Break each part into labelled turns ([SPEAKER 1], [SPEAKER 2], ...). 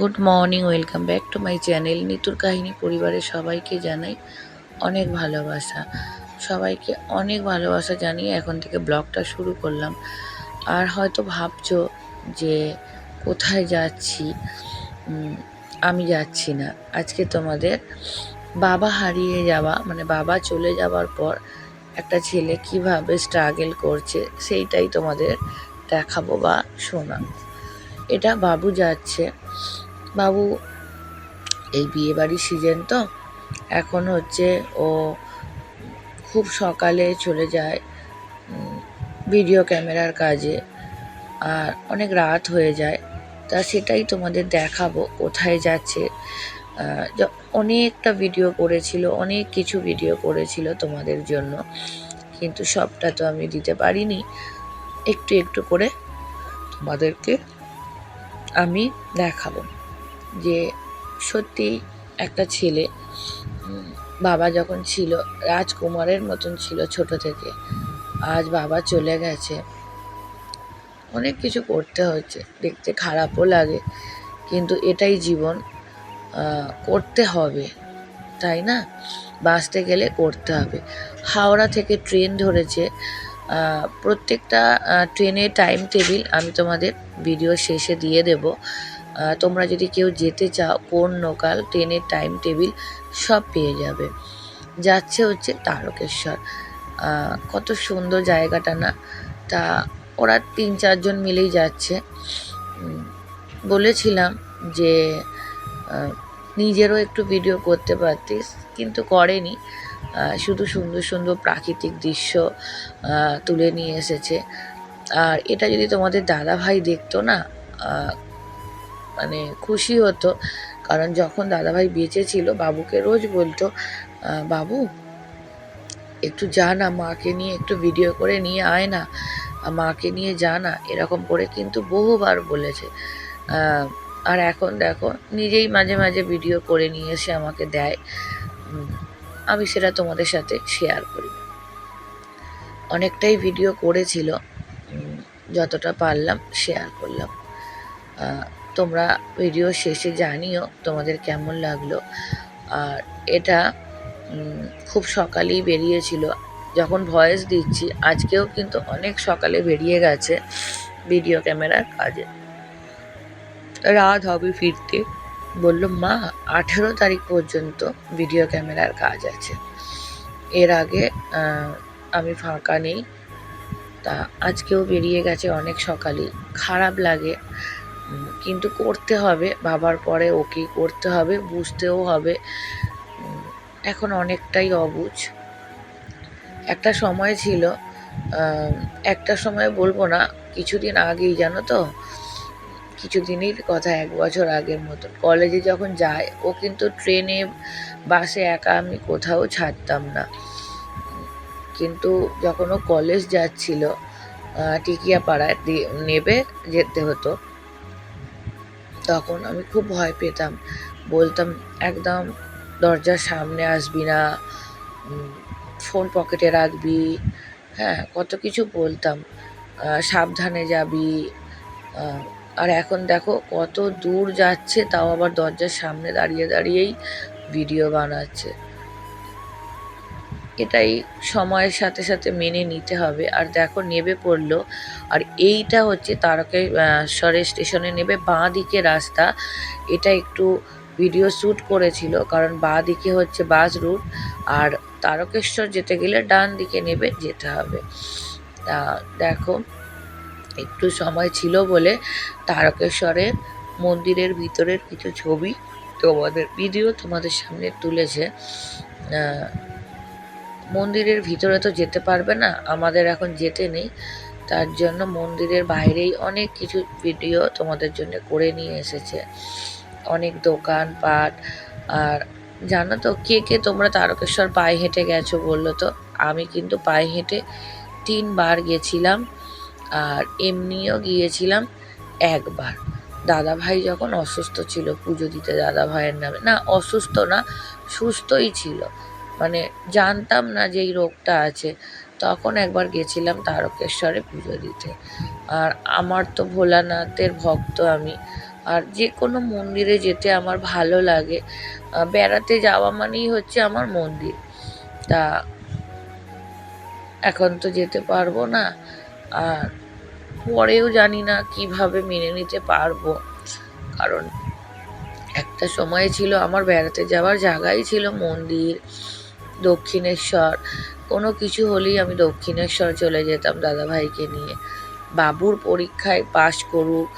[SPEAKER 1] Good morning welcome back to my channel নিতুর কাহিনী পরিবারের সবাইকে জানাই অনেক ভালোবাসা। সবাইকে অনেক ভালোবাসা জানিয়ে এখন থেকে ব্লগটা শুরু করলাম। আর হয়তো ভাবছ যে কোথায় যাচ্ছি? আমি যাচ্ছি না। আজকে তোমাদের বাবা হারিয়ে যাওয়া মানে বাবা চলে যাওয়ার পর একটা ছেলে কীভাবে স্ট্রাগল করছে সেইটাই তোমাদের দেখাবো বা শোনাবো। এটা বাবু যাচ্ছে। বাবু, এই বিয়ে বাড়ির সিজন তো। এখন হচ্ছে ও খুব সকালে চলে যায় ভিডিও ক্যামেরার কাজে। আর অনেক রাত হয়ে যায়, তা সেটাই তোমাদের দেখাবো, কোথায় যাচ্ছে। অনেকটা ভিডিও করেছিল, অনেক কিছু ভিডিও করেছিল তোমাদের জন্য। কিন্তু সবটা তো আমি দিতে পারিনি। একটু একটু করে তোমাদেরকে আমি দেখাবো। যে সত্যি একটা ছেলে, বাবা যখন ছিল, রাজকুমারের মতন ছিল ছোট থেকে। আজ বাবা চলে গেছে। অনেক কিছু করতে হচ্ছে দেখতে খারাপও লাগে, কিন্তু এটাই জীবন করতে হবে, তাই না? বাঁচতে গেলে করতে হবে। হাওড়া থেকে ট্রেন ধরেছে। প্রত্যেকটা ট্রেনের টাইম টেবিল আমি তোমাদের ভিডিও শেষে দিয়ে দেব। তোমরা যদি কেউ যেতে চাও, কোন লোকাল ট্রেনের টাইম টেবিল সব পেয়ে যাবে। যাচ্ছে হচ্ছে তারকেশ্বর। কত সুন্দর জায়গাটা না। তা ওরা তিন চারজন মিলেই যাচ্ছে। বলেছিলাম যে নিজেরও একটু ভিডিও করতে পারতিস, কিন্তু করেনি। শুধু সুন্দর সুন্দর প্রাকৃতিক দৃশ্য তুলে নিয়ে এসেছে। আর এটা যদি তোমাদের দাদা ভাই দেখতো না মানে খুশি হতো। কারণ যখন দাদাভাই বেঁচে ছিল, বাবুকে রোজ বলতো বাবু, একটু যা না, মাকে নিয়ে একটু ভিডিও করে নিয়ে আয় না। মাকে নিয়ে যা না। এরকম করে কিন্তু বহুবার বলেছে। আর এখন দেখো, নিজেই মাঝে মাঝে ভিডিও করে নিয়ে এসে আমাকে দেয়। আমি সেটা তোমাদের সাথে শেয়ার করি। অনেকটাই ভিডিও করেছিল। যতটা পারলাম শেয়ার করলাম। তোমরা ভিডিও শেষে জানিও তোমাদের কেমন লাগল। আর এটা খুব সকালেই বেরিয়েছিল। যখন ভয়েস দিচ্ছি, আজকেও কিন্তু অনেক সকালে বেরিয়ে গেছে ভিডিও ক্যামেরার কাজে। রাত হবে ফিরতে। বলল, মা, আঠেরো তারিখ পর্যন্ত ভিডিও ক্যামেরার কাজ আছে। এর আগে আমি ফাঁকা নেই। তা আজকেও বেরিয়ে গেছে অনেক সকালেই। খারাপ লাগে। কিন্তু করতে হবে, বাবার পরে ওকেই করতে হবে, বুঝতেও হবে। এখন অনেকটাই অবুঝ। একটা সময় ছিল একটা সময় বলব না, কিছুদিন আগেই জানো তো? কিছুদিনের কথা, এক বছর আগের মতন। কলেজে যখন যায়, ও কিন্তু ট্রেনে, বাসে একা আমি কোথাও ছাড়তাম না। কিন্তু যখন ও কলেজ যাচ্ছিল টিকিয়াপাড়ায় নেবে যেতে হতো তখন আমি খুব ভয় পেতাম। বলতাম, একদম দরজার সামনে আসবি না ফোন পকেটে রাখবি। হ্যাঁ কত কিছু বলতাম। সাবধানে যাবি। আর এখন দেখো কত দূর যাচ্ছে, তাও আবার দরজার সামনে দাঁড়িয়ে দাঁড়িয়েই ভিডিও বানাচ্ছে। এটাই সময়ের সাথে সাথে মেনে নিতে হবে। আর দেখো নেবে পড়ল। আর এইটা হচ্ছে তারকেশ্বরের স্টেশনে নেবে। বাঁ দিকে রাস্তা। এটা একটু ভিডিও শ্যুট করেছিল। কারণ বাঁ দিকে হচ্ছে বাস রুট আর তারকেশ্বর যেতে গেলে ডান দিকে নেবে যেতে হবে। তা দেখো, একটু সময় ছিল বলে তারকেশ্বরের মন্দিরের ভিতরের কিছু ছবি তোমাদের ভিডিও তোমাদের সামনে তুলেছে। মন্দিরের ভিতরে তো যেতে পারবে না, আমাদের এখন যেতে নেই। তার জন্য মন্দিরের বাইরেই অনেক কিছু ভিডিও তোমাদের জন্য করে নিয়ে এসেছে। অনেক দোকান পাট আর জানো তো কে কে তোমরা তারকেশ্বর পায়ে হেঁটে গেছো বলল তো? আমি কিন্তু পায়ে হেঁটে তিনবার গেছিলাম, আর এমনিও গিয়েছিলাম একবার। দাদা ভাই যখন অসুস্থ ছিল, পুজো দিতে দাদা ভাইয়ের নামে, না অসুস্থ না, সুস্থই ছিল। মানে জানতাম না যে এই রোগটা আছে। তখন একবার গেছিলাম তারকেশ্বরে পুজো দিতে। আর আমার তো ভোলানাথের ভক্ত আমি। আর যে কোনো মন্দিরে যেতে আমার ভালো লাগে। বেড়াতে যাওয়া মানেই হচ্ছে আমার মন্দির। তা এখন তো যেতে পারব না। আর পরেও জানি না কীভাবে মেনে নিতে পারব। কারণ একটা সময় ছিল আমার বেড়াতে যাওয়ার জায়গাই ছিল মন্দির। দক্ষিণেশ্বর। কোনো কিছু হলেই আমি দক্ষিণেশ্বর চলে যেতাম দাদাভাইকে নিয়ে। বাবুর পরীক্ষায় পাশ করুক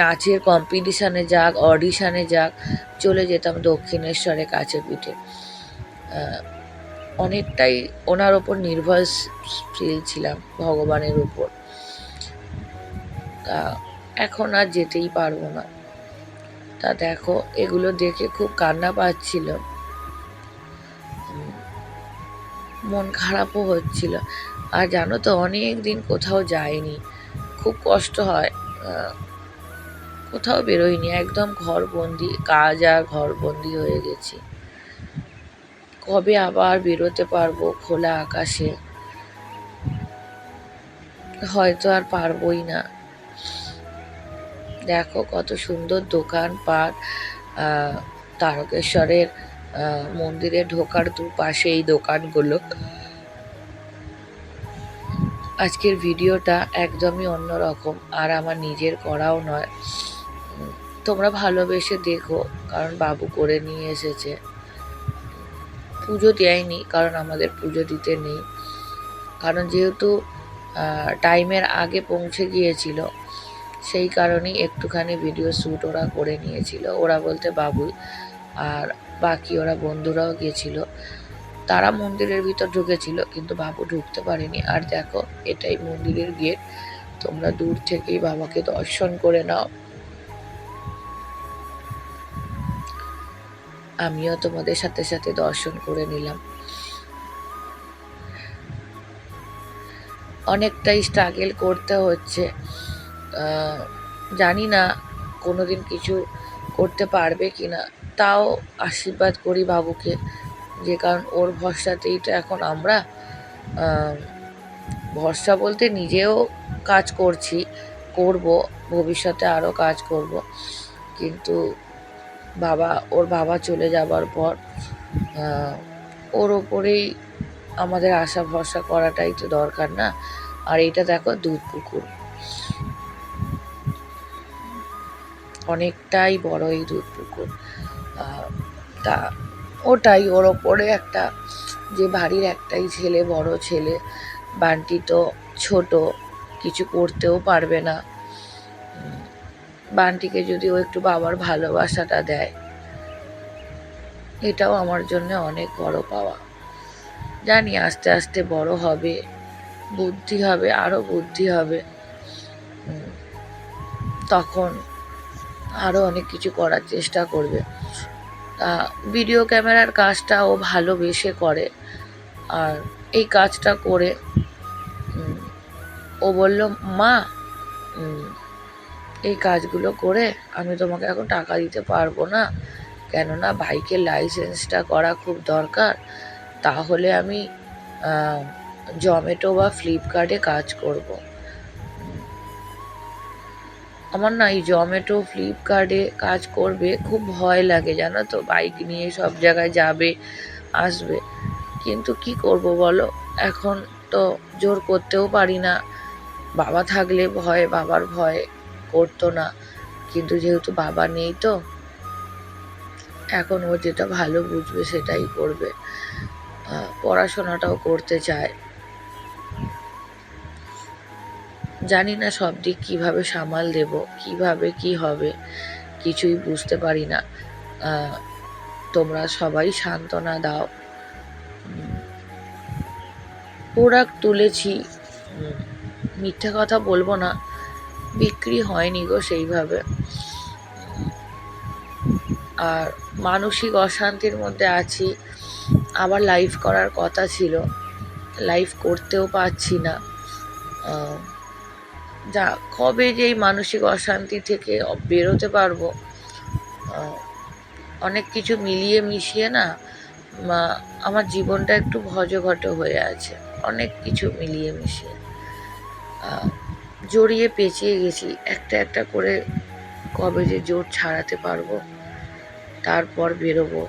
[SPEAKER 1] নাচের কম্পিটিশানে যাক অডিশানে যাক, চলে যেতাম দক্ষিণেশ্বরে কাছে পিঠে। অনেকটাই ওনার ওপর নির্ভরশীল ছিলাম ভগবানের উপর তা এখন আর যেতেই পারব না। তা দেখো, এগুলো দেখে খুব কান্না পাচ্ছিল। মন খারাপও হচ্ছিল। আর জানো তো অনেক দিন কোথাও যাইনি। খুব কষ্ট হয়। কোথাও বেরোইনি। একদম ঘরবন্দি কাজ আর ঘরবন্দি হয়ে গেছি। কবে আবার বেরোতে পারব খোলা আকাশে? হয়তো আর পারবোই না। দেখো কত সুন্দর দোকানপাট আহ, তারকেশ্বরের মন্দিরে ঢোকার দুপাশে এই দোকানগুলো। আজকের ভিডিওটা একদমই অন্যরকম, আর আমার নিজের করাও নয়। তোমরা ভালোবেসে দেখো, কারণ বাবু করে নিয়ে এসেছে। পুজো দেয়নি, কারণ আমাদের পুজো দিতে নেই। কারণ যেহেতু টাইমের আগে পৌঁছে গিয়েছিল, সেই কারণেই একটুখানি ভিডিও শ্যুট ওরা করে নিয়েছিল। ওরা বলতে বাবুই, আর বাকি ওরা বন্ধুরাও গিয়েছিল। তারা মন্দিরের ভিতর ঢুকেছিল, কিন্তু বাবু ঢুকতে পারেনি। আর দেখো, এটাই মন্দিরের গেট তোমরা দূর থেকেই বাবাকে দর্শন করে নাও। আমিও তোমাদের সাথে সাথে দর্শন করে নিলাম। অনেকটাই স্ট্রাগেল করতে হচ্ছে। জানি না, কোনোদিন কিছু করতে পারবে কি না তাও আশীর্বাদ করি বাবুকে, যে কারণ ওর ভরসাতেই তো এখন আমরা ভরসা বলতে নিজেও কাজ করছি, করব, ভবিষ্যতে আরও কাজ করব, কিন্তু বাবা, ওর বাবা চলে যাবার পর ওর ওপরেই আমাদের আশা ভরসা করাটাই তো দরকার না। আর এটা দেখো দুধ পুকুর। অনেকটাই বড় এই দুধ পুকুর তা ওটাই ওর ওপরে একটা যে বাড়ির একটাই ছেলে, বড় ছেলে, বান্টি তো ছোট, কিছু করতেও পারবে না। বান্টিকে যদি ও একটু বাবার ভালোবাসাটা দেয়, এটাও আমার জন্য অনেক বড় পাওয়া। জানি আস্তে আস্তে বড় হবে, বুদ্ধি হবে আরও বুদ্ধি হবে। তখন আরও অনেক কিছু করার চেষ্টা করবে। তা ভিডিও ক্যামেরার কাজটা ও ভালোবেসে করে। আর এই কাজটা করে ও বলল, মা এই কাজগুলো করে আমি তোমাকে এখন টাকা দিতে পারব না। কেননা বাইকের লাইসেন্সটা করা খুব দরকার। তাহলে আমি জমেটো বা ফ্লিপকার্টে কাজ করব। আমার না এই জোম্যাটো ফ্লিপকার্টে কাজ করবে, খুব ভয় লাগে, জানো তো? বাইক নিয়ে সব জায়গায় যাবে, আসবে। কিন্তু কি করব বলো? এখন তো জোর করতেও পারি না। বাবা থাকলে ভয়, বাবার ভয় করতো না। কিন্তু যেহেতু বাবা নেই তো, এখন ও যেটা ভালো বুঝবে সেটাই করবে। পড়াশোনাটাও করতে চায়। জানি না সব দিক কীভাবে সামাল দেব, কীভাবে কি হবে, কিছুই বুঝতে পারি না। তোমরা সবাই সান্ত্বনা দাও। প্রোডাক্ট তুলেছি। মিথ্যা কথা বলব না। বিক্রি হয়নি গো সেইভাবে। আর মানসিক অশান্তির মধ্যে আছি। আবার লাইভ করার কথা ছিল। লাইভ করতেও পারছি না। যা, কবে যে এই মানসিক অশান্তি থেকে বেরোতে পারব অনেক কিছু মিলিয়ে মিশিয়ে না আমার জীবনটা একটু ভজঘট হয়ে আছে, অনেক কিছু মিলিয়ে মিশিয়ে। জড়িয়ে পেঁচিয়ে গেছি, একটা একটা করে কবে যে জোর ছাড়াতে পারব, তারপর বেরোবো,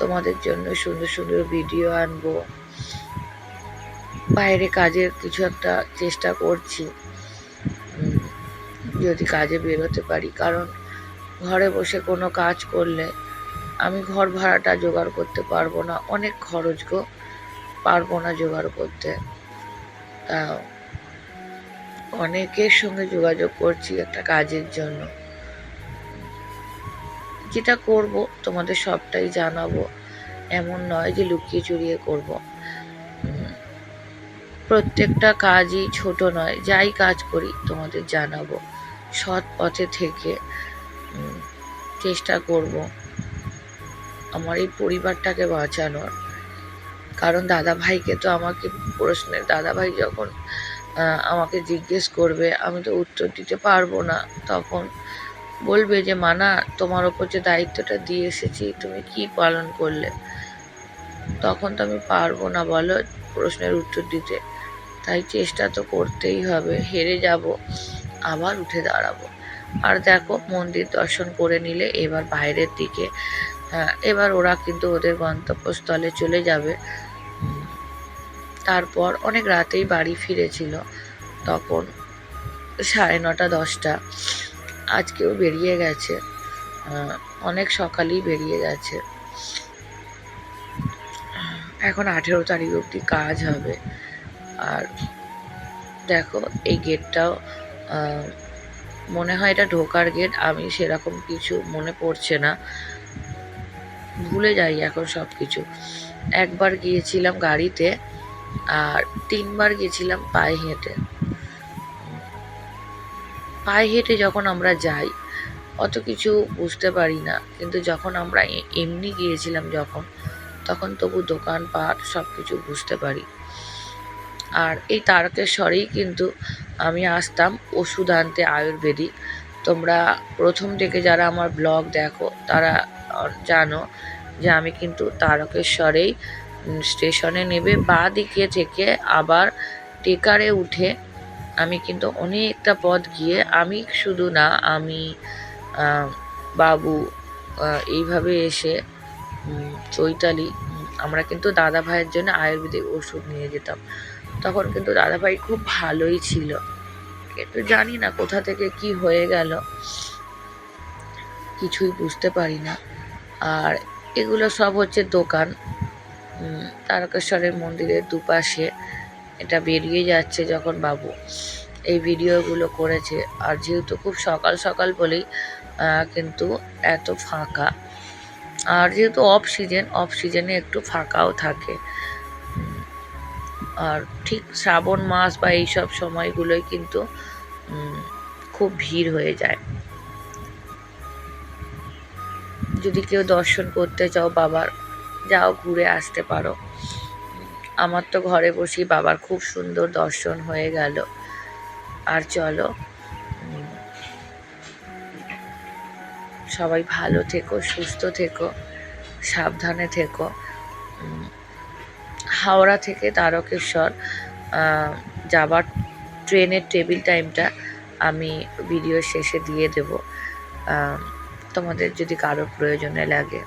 [SPEAKER 1] তোমাদের জন্য সুন্দর সুন্দর ভিডিও আনব। বাইরে কাজের কিছু একটা চেষ্টা করছি। যদি কাজে বেরোতে পারি, কারণ ঘরে বসে কোনো কাজ করলে আমি ঘর ভাড়াটা জোগাড় করতে পারব না, অনেক খরচ গো, পারব না জোগাড় করতে। তা অনেকের সঙ্গে যোগাযোগ করছি একটা কাজের জন্য। যেটা করব, তোমাদের সবটাই জানাব, এমন নয় যে লুকিয়ে চুরিয়ে করব। প্রত্যেকটা কাজই ছোট নয়, যাই কাজ করি তোমাদের জানাব। সৎ পথে থেকে চেষ্টা করব আমার এই পরিবারটাকে বাঁচানোর। কারণ দাদা ভাইকে তো আমাকে প্রশ্নের দাদা ভাই যখন আমাকে জিজ্ঞেস করবে, আমি তো উত্তর দিতে পারব না, তখন বলবে যে মানা তোমার ওপর যে দায়িত্বটা দিয়ে এসেছি, তুমি কি পালন করলে? তখন তো আমি পারব না, বলো, প্রশ্নের উত্তর দিতে। তাই চেষ্টা তো করতেই হবে, হেরে যাব। আবার উঠে দাঁড়াবো। আর দেখো মন্দির দর্শন করে নিলে এবার বাইরের দিকে হ্যাঁ, এবার ওরা কিন্তু ওদের গন্তব্যস্থলে চলে যাবে। তারপর অনেক রাতেই বাড়ি ফিরেছিল তখন সাড়ে নটা দশটা। আজকেও বেরিয়ে গেছে অনেক সকালেই বেরিয়ে গেছে। এখন আঠেরো তারিখ অবধি কাজ হবে। আর দেখো এই গেটটাও মনে হয় এটা ঢোকার গেট আমি সেরকম কিছু মনে পড়ছে না। ভুলে যাই এখন সব কিছু একবার গিয়েছিলাম গাড়িতে, আর তিনবার গিয়েছিলাম পায়ে হেঁটে। পায়ে হেঁটে যখন আমরা যাই, অত কিছু বুঝতে পারি না। কিন্তু যখন আমরা এমনি গিয়েছিলাম যখন, তখন তবু দোকানপাট সব কিছু বুঝতে পারি। আর এই তারকেশ্বরেই কিন্তু আমি আসতাম ওষুধ আনতে আয়ুর্বেদিক। তোমরা প্রথম থেকে যারা আমার ব্লগ দেখো, তারা জানো যে আমি কিন্তু তারকেশ্বরেই স্টেশনে নেবে, বা দিকে থেকে আবার টেকারে উঠে আমি কিন্তু অনেকটা পথ গিয়ে আমি শুধু না, আমি বাবু এইভাবে এসে চৈতালি আমরা কিন্তু দাদা ভাইয়ের জন্য আয়ুর্বেদিক ওষুধ নিয়ে যেতাম। তখন কিন্তু দাদাভাই খুব ভালোই ছিল। কিন্তু জানি না কোথা থেকে কি হয়ে গেল। কিছুই বুঝতে পারি না। আর এগুলো সব হচ্ছে দোকান। তারকেশ্বরের মন্দিরের দুপাশে এটা বেরিয়ে যাচ্ছে যখন বাবু এই ভিডিওগুলো করেছে। আর যেহেতু খুব সকাল সকাল বলেই কিন্তু এত ফাঁকা। আর যেহেতু অফ সিজন অফ সিজনে একটু ফাঁকাও থাকে। আর ঠিক শ্রাবণ মাস বা এইসব সময়গুলোই কিন্তু খুব ভিড় হয়ে যায়। যদি কেউ দর্শন করতে চাও বাবার, যাও ঘুরে আসতে পারো। আমার তো ঘরে বসেই বাবার খুব সুন্দর দর্শন হয়ে গেল। আর চলো সবাই ভালো থেকো, সুস্থ থেকো, সাবধানে থেকো। হাওড়া থেকে তারকেশ্বর যাবার ট্রেনের টেবিল টাইমটা আমি ভিডিও শেষে দিয়ে দেব। তোমাদের যদি কারোর প্রয়োজনে লাগে।